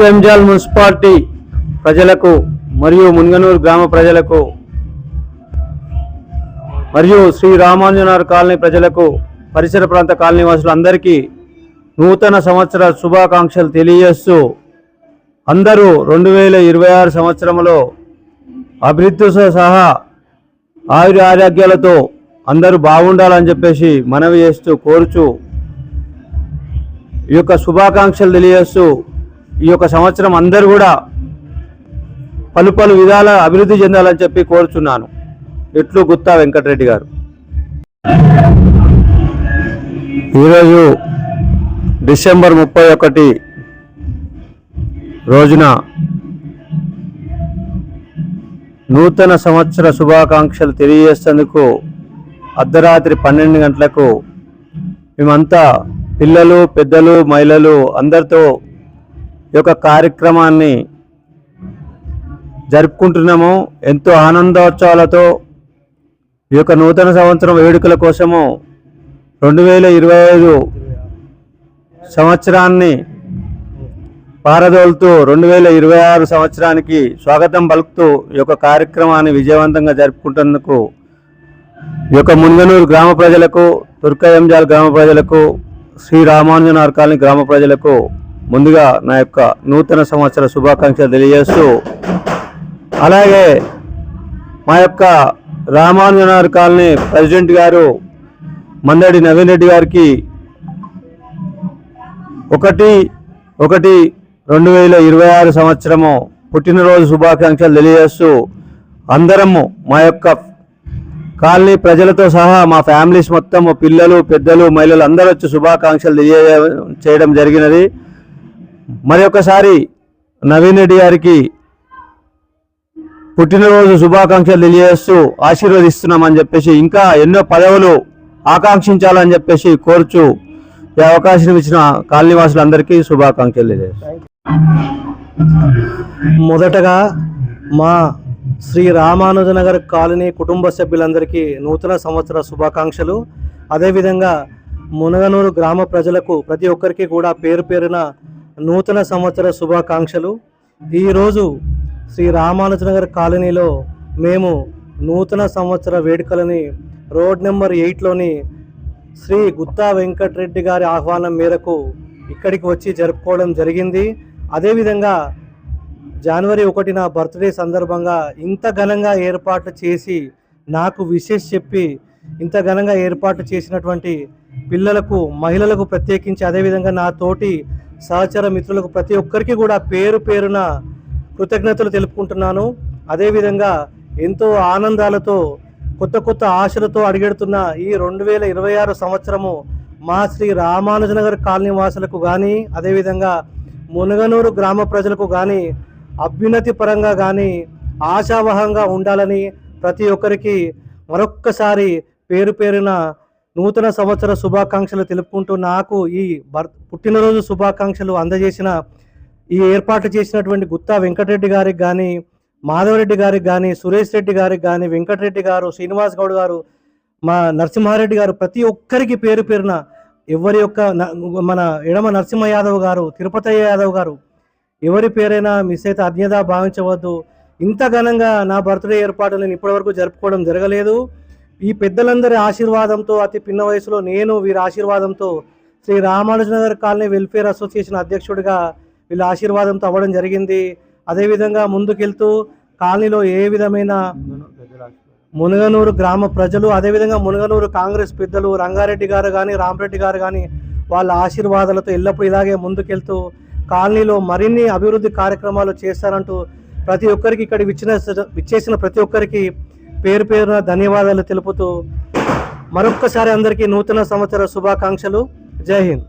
Turkenjal municipality ప్రజలకు మరియు మున్గనూరు గ్రామ ప్రజలకు మరియు శ్రీ రామాంజనార్ కాలనీ ప్రజలకు పరిసర ప్రాంత కాలనీ వాసులందరికీ నూతన సంవత్సర శుభాకాంక్షలు తెలియజేస్తూ అందరూ రెండు వేల ఇరవై ఆరు సంవత్సరంలో అభివృద్ధితో సహా ఆయుర ఆరోగ్యాలతో అందరూ బాగుండాలని చెప్పేసి మనవి చేస్తూ కోరుచు ఈ యొక్క శుభాకాంక్షలు తెలియజేస్తూ ఈ యొక్క సంవత్సరం అందరూ కూడా పలు పలు విధాల అభివృద్ధి చెందాలని చెప్పి కోరుచున్నాను. ఇట్లు గుత్తా వెంకటరెడ్డి గారు. ఈరోజు డిసెంబర్ ముప్పై ఒకటి రోజున నూతన సంవత్సర శుభాకాంక్షలు తెలియజేసేందుకు అర్ధరాత్రి పన్నెండు గంటలకు మేమంతా పిల్లలు పెద్దలు మహిళలు అందరితో యొక్క కార్యక్రమాన్ని జరుపుకుంటున్నాము. ఎంతో ఆనందోత్సవాలతో ఈ యొక్క నూతన సంవత్సరం వేడుకల కోసము రెండు వేల ఇరవై ఐదు సంవత్సరాన్ని పారదోలుతూ రెండు వేల ఇరవై ఆరు సంవత్సరానికి స్వాగతం పలుకుతూ ఈ యొక్క కార్యక్రమాన్ని విజయవంతంగా జరుపుకుంటున్నందుకు ఈ యొక్క మున్గనూరు గ్రామ ప్రజలకు తుర్కయంజాల్ గ్రామ ప్రజలకు శ్రీ రామానుజనార్ కాలనీ గ్రామ ప్రజలకు ముందుగా నా యొక్క నూతన సంవత్సర శుభాకాంక్షలు తెలియజేస్తూ అలాగే మా యొక్క రామానుజనార్ కాలనీ ప్రెసిడెంట్ గారు మందడి నవీన్ రెడ్డి గారికి ఒకటి ఒకటి రెండు వేల ఇరవై ఆరు సంవత్సరము పుట్టినరోజు శుభాకాంక్షలు తెలియజేస్తూ అందరము మా యొక్క కాలనీ ప్రజలతో సహా మా ఫ్యామిలీస్ మొత్తం పిల్లలు పెద్దలు మహిళలు అందరూ వచ్చి శుభాకాంక్షలు తెలియ చేయడం జరిగినది. మరి ఒకసారి నవీన్ రెడ్డి గారికి పుట్టినరోజు శుభాకాంక్షలు తెలియజేస్తూ ఆశీర్వదిస్తున్నామని చెప్పేసి ఇంకా ఎన్నో పదవులు ఆకాంక్షించాలని చెప్పేసి కోరుచు ఈ అవకాశం ఇచ్చిన కాలనీవాసులందరికీ శుభాకాంక్షలు తెలియజేస్తాను మొదటగా మా శ్రీ రామానుజనగర్ కాలనీ కుటుంబ సభ్యులందరికీ నూతన సంవత్సర శుభాకాంక్షలు. అదేవిధంగా మునగనూరు గ్రామ ప్రజలకు ప్రతి ఒక్కరికి కూడా పేరు పేరున నూతన సంవత్సర శుభాకాంక్షలు. ఈరోజు శ్రీ రామానుజనగర్ కాలనీలో మేము నూతన సంవత్సర వేడుకలని రోడ్ నెంబర్ ఎయిట్లోని శ్రీ గుత్తా వెంకటరెడ్డి గారి ఆహ్వానం మేరకు ఇక్కడికి వచ్చి జరుపుకోవడం జరిగింది. అదేవిధంగా జనవరి ఒకటి నా బర్త్డే సందర్భంగా ఇంత ఘనంగా ఏర్పాట్లు చేసి నాకు విశేష్ చెప్పి ఇంత ఘనంగా ఏర్పాటు చేసినటువంటి పిల్లలకు మహిళలకు ప్రత్యేకించి అదేవిధంగా నా తోటి సహచర మిత్రులకు ప్రతి ఒక్కరికి కూడా పేరు పేరున కృతజ్ఞతలు తెలుపుకుంటున్నాను. అదేవిధంగా ఎంతో ఆనందాలతో కొత్త కొత్త ఆశలతో అడిగెడుతున్న ఈ రెండు వేల ఇరవై ఆరు సంవత్సరము మా శ్రీ రామానుజనగర్ కాలనీ వాసులకు కానీ అదేవిధంగా మునగనూరు గ్రామ ప్రజలకు కానీ అభ్యున్నతి పరంగా కానీ ఆశావహంగా ఉండాలని ప్రతి ఒక్కరికి మరొక్కసారి పేరు పేరున నూతన సంవత్సర శుభాకాంక్షలు తెలుపుకుంటూ నాకు ఈ బర్ పుట్టినరోజు శుభాకాంక్షలు అందజేసిన ఈ ఏర్పాటు చేసినటువంటి గుత్తా వెంకటరెడ్డి గారికి కానీ మాధవరెడ్డి గారికి కానీ సురేష్ రెడ్డి గారికి కానీ వెంకటరెడ్డి గారు శ్రీనివాస్ గౌడ్ గారు మా నరసింహారెడ్డి గారు ప్రతి ఒక్కరికి పేరు పేరున ఎవరి యొక్క మన ఎడమ నరసింహ యాదవ్ గారు తిరుపతయ్య యాదవ్ గారు ఎవరి పేరైనా మిస్ అయితే అజ్ఞత భావించవద్దు. ఇంత ఘనంగా నా బర్త్డే ఏర్పాటు నేను ఇప్పటివరకు జరుపుకోవడం జరగలేదు. ఈ పెద్దలందరి ఆశీర్వాదంతో అతి పిన్న వయసులో నేను వీరి ఆశీర్వాదంతో Sri Ramanujanagar colony welfare association అధ్యక్షుడిగా వీళ్ళ ఆశీర్వాదంతో అవ్వడం జరిగింది. అదేవిధంగా ముందుకెళ్తూ కాలనీలో ఏ విధమైన మునగనూరు గ్రామ ప్రజలు అదేవిధంగా మునగనూరు కాంగ్రెస్ పెద్దలు రంగారెడ్డి గారు కానీ రామరెడ్డి గారు కానీ వాళ్ళ ఆశీర్వాదాలతో ఎల్లప్పుడూ ఇలాగే ముందుకెళ్తూ కాలనీలో మరిన్ని అభివృద్ధి కార్యక్రమాలు చేస్తారంటూ ప్రతి ఒక్కరికి ఇక్కడ విచ్చిన విచ్చేసిన ప్రతి ఒక్కరికి పేరు పేరున ధన్యవాదాలు తెలుపుతూ మరొక్కసారి అందరికీ నూతన సంవత్సర శుభాకాంక్షలు. జై హింద్.